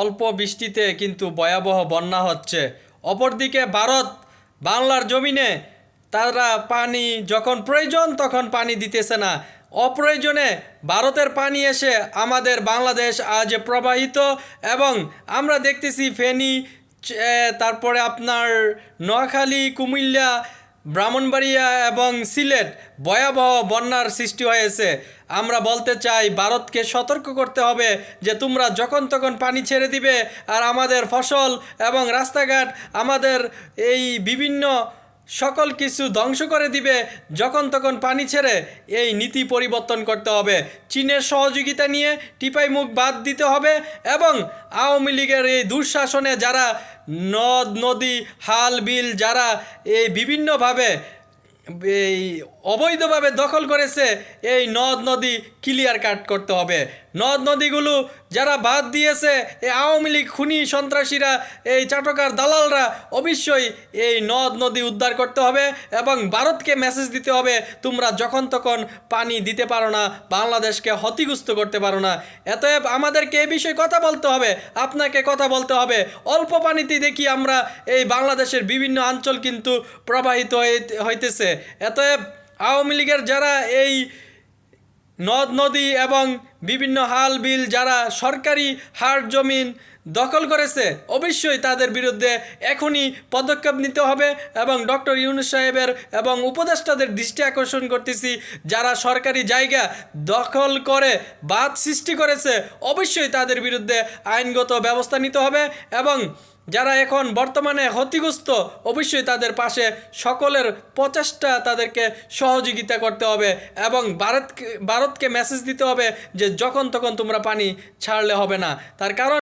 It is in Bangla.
অল্প বৃষ্টিতে কিন্তু ভয়াবহ বন্যা হচ্ছে। অপরদিকে ভারত, বাংলার জমিনে তারা পানি যখন প্রয়োজন তখন পানি দিতেছে না। অপ্রয়োজনে ভারতের পানি এসে আমাদের বাংলাদেশ আজ প্রবাহিত এবং আমরা দেখতেছি ফেনী তারপরে আপনার নোয়াখালী, কুমিল্লা ব্রাহ্মণবাড়িয়া এবং সিলেট ভয়াবহ বন্যার সৃষ্টি হয়েছে। আমরা বলতে চাই, ভারতকে সতর্ক করতে হবে যে তোমরা যখন তখন পানি ছেড়ে দিবে আর আমাদের ফসল এবং রাস্তাঘাট আমাদের এই বিভিন্ন সকল কিছু ধ্বংস করে দিবে যখন তখন পানি ছেড়ে এই নীতি পরিবর্তন করতে হবে। চীনের সহযোগিতা নিয়ে টিপাই মুখ বাদ দিতে হবে এবং আওয়ামী লীগের এই দুঃশাসনে যারা নদ, নদী, হাল, বিল, যারা এই বিভিন্নভাবে এই অবৈধভাবে দখল করেছে এই নদ নদী ক্লিয়ার কাট করতে হবে। নদ নদীগুলো যারা বাদ দিয়েছে এই আওয়ামী লীগ, খুনি সন্ত্রাসীরা, এই চাটকার দালালরা অবশ্যই এই নদ নদী উদ্ধার করতে হবে এবং ভারতকে মেসেজ দিতে হবে, তোমরা যখন তখন পানি দিতে পারো না, বাংলাদেশকে ক্ষতিগ্রস্ত করতে পারো না। এতএব আমাদেরকে এই বিষয়ে কথা বলতে হবে, আপনাকে কথা বলতে হবে। অল্প পানিতে দেখি আমরা এই বাংলাদেশের বিভিন্ন অঞ্চল কিন্তু প্রবাহিত হইতে- হইতেছে। এতএব আওয়ামী লীগের যারা এই নদ নদী এবং বিভিন্ন হাল বিল যারা সরকারি হাট জমিন দখল করেছে। অবশ্যই তাদের বিরুদ্ধে এখনই পদক্ষেপ নিতে হবে এবং ডক্টর ইউনুস সাহেবের এবং উপদেষ্টাদের দৃষ্টি আকর্ষণ করতেছি। যারা সরকারি জায়গা দখল করে বাদ সৃষ্টি করেছে, অবশ্যই তাদের বিরুদ্ধে আইনগত ব্যবস্থা নিতে হবে এবং যারা এখন বর্তমানে ক্ষতিগ্রস্ত, অবশ্যই তাদের পাশে সকলের প্রচেষ্টা তাদেরকে সহযোগিতা করতে হবে এবং ভারতকে ভারতকে মেসেজ দিতে হবে যে যখন তখন তোমরা পানি ছাড়লে হবে না। তার কারণ